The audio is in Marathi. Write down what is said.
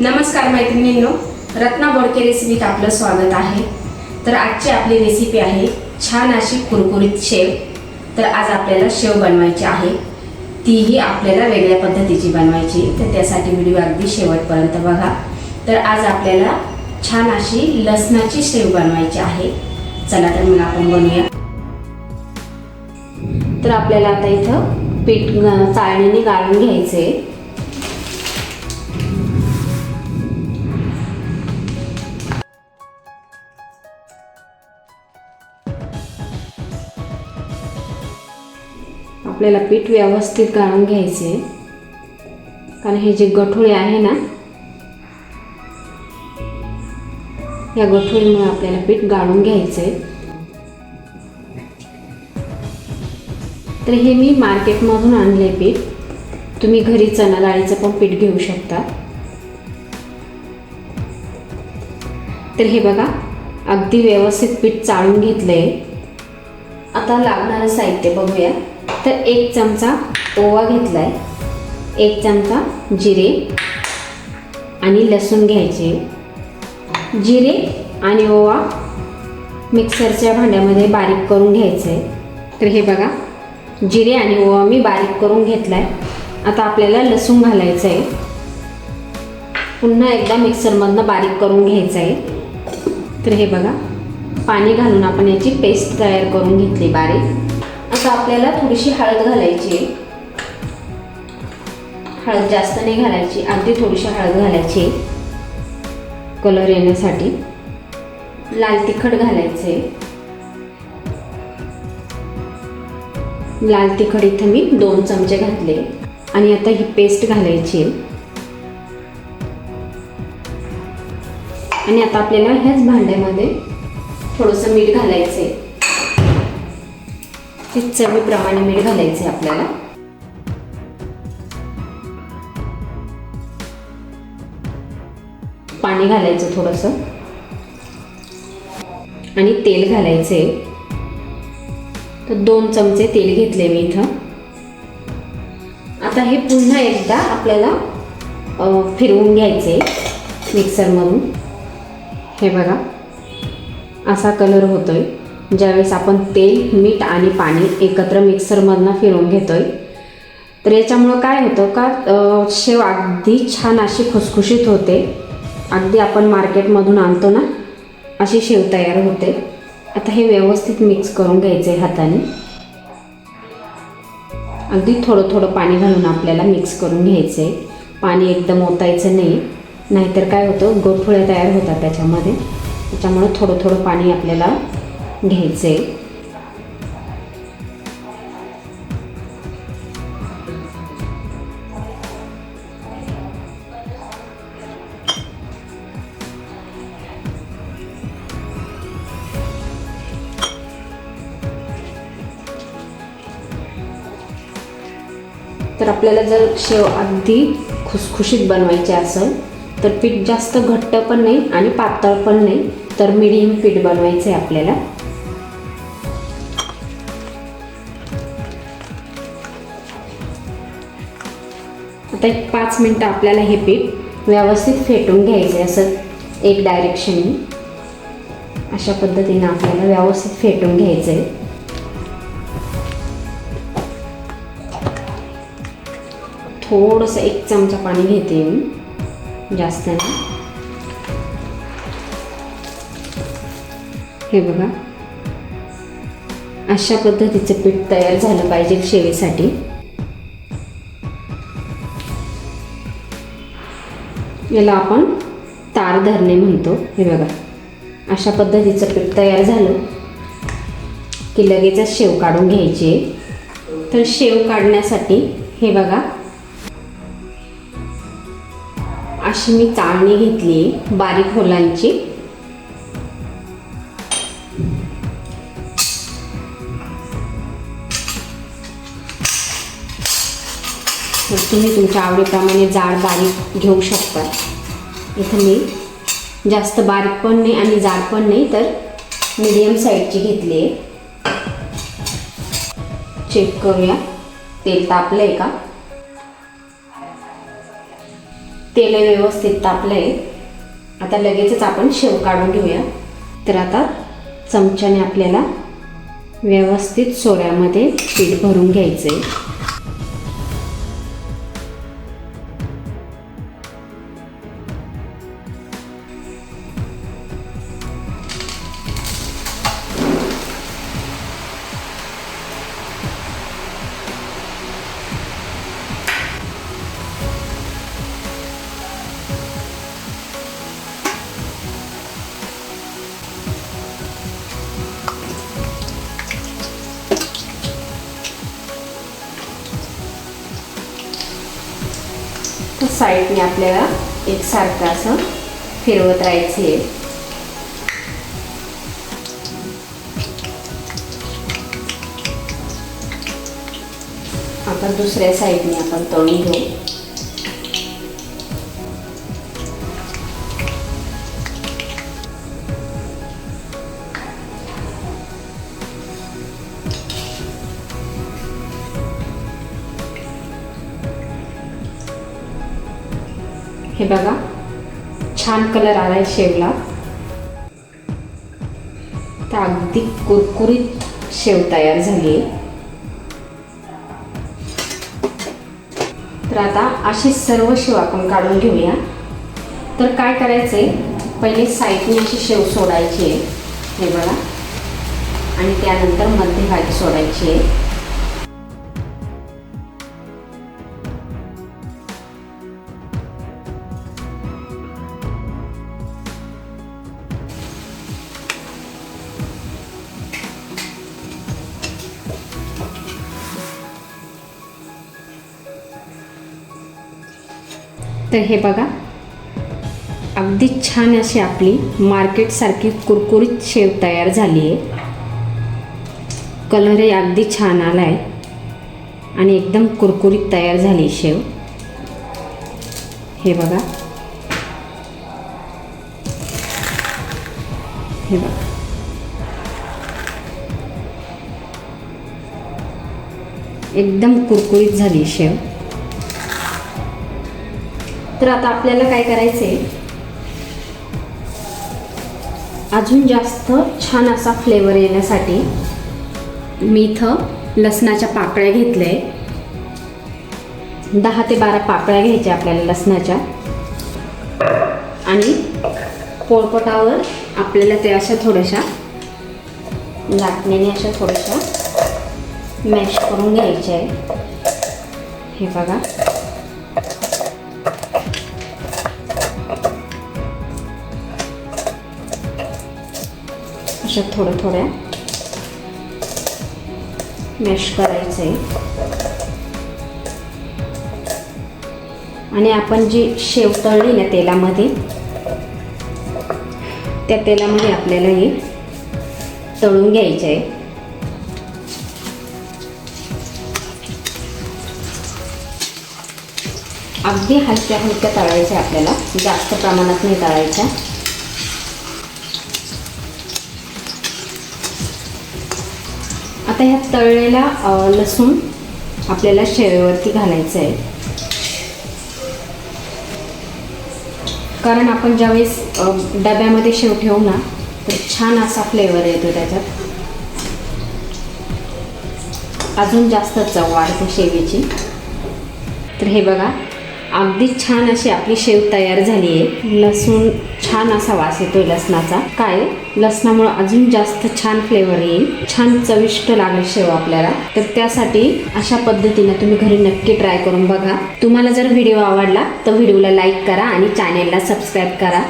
नमस्कार मैत्रिणींनो रत्ना बोडके रेसिपीत आपलं स्वागत आहे. तर आजची आपली रेसिपी आहे छान अशी कुरकुरीत शेव. तर आज आपल्याला शेव बनवायची आहे. तीही आपल्याला वेगळ्या पद्धतीची बनवायची तर त्यासाठी व्हिडिओ अगदी शेवटपर्यंत बघा. तर आज आपल्याला छान अशी लसणाची शेव बनवायची आहे. चला तर मग आपण बनवूया. तर आपल्याला आता इथं पीठ चाळणीने गाळून घ्यायचे आपल्याला पीठ व्यवस्थित गाळून घ्यायचे. कारण हे जे गठोळे आहे ना या गठोळीमुळे आपल्याला पीठ गाळून घ्यायचे. तर हे मी मार्केटमधून आणले पीठ. तुम्ही घरी चणा डाळीचं पण पीठ घेऊ शकता. तर हे बघा अगदी व्यवस्थित पीठ चाळून घेतलं आहे आता लागणारं साहित्य बघूया. तर एक चमचा ओवा घेतला आहे एक चमचा जिरे आणि लसूण घ्यायचे. जिरे आणि ओवा मिक्सरच्या भांड्यामध्ये बारीक करून घ्यायचं. आहे तर हे बघा जिरे आणि ओवा मी बारीक करून घेतला आहे आता आपल्याला लसूण घालायचं आहे पुन्हा एकदा मिक्सरमधनं बारीक करून घ्यायचं आहे तर हे बघा पाणी घालून आपण याची पेस्ट तयार करून घेतली बारीक. आता आपल्याला थोडीशी हळद घालायची. आहे. हळद जास्त नाही घालायची अगदी थोडीशी हळद घालायची. कलर येण्यासाठी. लाल तिखट घालायचे. लाल तिखट इथं मी दोन चमचे घातले. आणि आता ही पेस्ट घालायची. आहे. आणि आता आपल्याला ह्याच भांड्यामध्ये थोडंसं मीठ घालायचं आहे ते चवीप्रमाणे मीठ घालायचं आहे आपल्याला. पाणी घालायचं थोडंसं. आणि तेल घालायचे तर दोन चमचे तेल घेतले मी इथं. आता हे पुन्हा एकदा आपल्याला फिरवून घ्यायचे मिक्सरमधून हे बघा. असा कलर होतो आहे ज्यावेळेस आपण तेल मीठ आणि पाणी एकत्र मिक्सरमधनं फिरवून घेतो आहे तर याच्यामुळं काय होतं का शेव अगदी छान अशी खुसखुशीत होते. अगदी आपण मार्केटमधून आणतो ना अशी शेव तयार होते. आता हे व्यवस्थित मिक्स करून घ्यायचं आहे हाताने. अगदी थोडं थोडं पाणी घालून आपल्याला मिक्स करून घ्यायचं आहे पाणी एकदम ओतायचं नाही. नाहीतर काय होतं गोठुळ्या तयार होतात त्याच्यामध्ये. त्याच्यामुळे थोडं थोडं पाणी आपल्याला घ्यायचं आहे तर आपल्याला जर शेव अगदी खुसखुशीत बनवायचे असेल तर पीठ जास्त घट्ट पण नाही आणि पातळ पण नाही तर मिडियम पीठ बनवायचं आहे आपल्याला. आता एक पाच मिनटं आपल्याला हे पीठ व्यवस्थित फेटून घ्यायचं आहे असं एक डायरेक्शन अशा पद्धतीनं आपल्याला व्यवस्थित फेटून घ्यायचं आहे थोडंसं एक चमचा पाणी घेते मी. जास्त नाही हे बघा. अशा पद्धतीचं पीठ तयार झालं पाहिजे शेवीसाठी. याला आपण तार धरणे म्हणतो. हे बघा. अशा पद्धतीचं पीठ तयार झालं की लगेचच शेव काढून घ्यायची तर शेव काढण्यासाठी हे बघा अशी मी चाळणी घेतली बारीक होलांची. तुम्ही तुमच्या आवडीप्रमाणे जाड बारीक घेऊ शकता. इथं मी जास्त बारीक पण नाही आणि जाड पण नाही तर मीडियम साईजची घेतली आहे. चेक करूया. तेल तापलं आहे का? तेल व्यवस्थित तापले आता लगेचच आपण शेव काढून घेऊया. तर आता चमच्याने आपल्याला व्यवस्थित सोऱ्यामध्ये पीठ भरून घ्यायचं आहे साईडने आपल्याला एकसारखं असं फिरवत राहायचं आहे. आपण दुसऱ्या साईडने आपण तळून घेऊ. हे बघा छान कलर आलाय शेवला. तर अगदी कुरकुरीत शेव तयार झाली आहे. तर आता अशी सर्व शेव आपण काढून घेऊया. तर काय करायचंय? पहिले साईडने अशी शेव सोडायची आहे. हे बघा. आणि त्यानंतर मध्यभागी सोडायची आहे. तर हे बघा. अगदी छान अशी आपली मार्केटसारखी कुरकुरीत शेव तयार झाली आहे. कलरही अगदी छान आला आहे आणि एकदम कुरकुरीत तयार झाली शेव. हे बघा. हे बघा. एकदम कुरकुरीत झाली शेव. तर आता आपल्याला काय करायचंय? अजून जास्त छान असा फ्लेवर येण्यासाठी मी इथं लसणाच्या पाकळ्या घेतल्या दहा ते बारा पाकळ्या घ्यायच्या आपल्याला लसणाच्या. आणि पोळपटावर आपल्याला ते अशा थोड्याशा लाटण्याने अशा थोड्याशा मॅश करून घ्यायच्या आहे हे बघा. अशा थोड्या थोड्या मॅश करायचं. आहे आणि आपण जी शेव तळली ना तेलामध्ये त्या तेलामध्ये आपल्याला हे तळून घ्यायचं आहे. अगदी हलक्या हलक्या तळायच्या आपल्याला जास्त प्रमाणात नाही तळायच्या. आता ह्या तळलेला लसूण आपल्याला शेवेवरती घालायचं आहे. कारण आपण ज्यावेळेस डब्यामध्ये शेव ठेवू ना तर छान असा फ्लेवर येतो त्याच्यात. अजून जास्त चव वाढते शेवेची. तर हे बघा अगदी छान अशी आपली शेव तयार झाली आहे. लसूण छान असा वास येतो लसणाचा. काय लसणामुळे अजून जास्त छान फ्लेवर येईल छान चविष्ट लागेल शेव हो आपल्याला. तर त्यासाठी अशा पद्धतीने तुम्ही घरी नक्की ट्राय करून बघा. तुम्हाला जर व्हिडिओ आवडला तर व्हिडिओला लाईक करा आणि चॅनेलला सबस्क्राईब करा.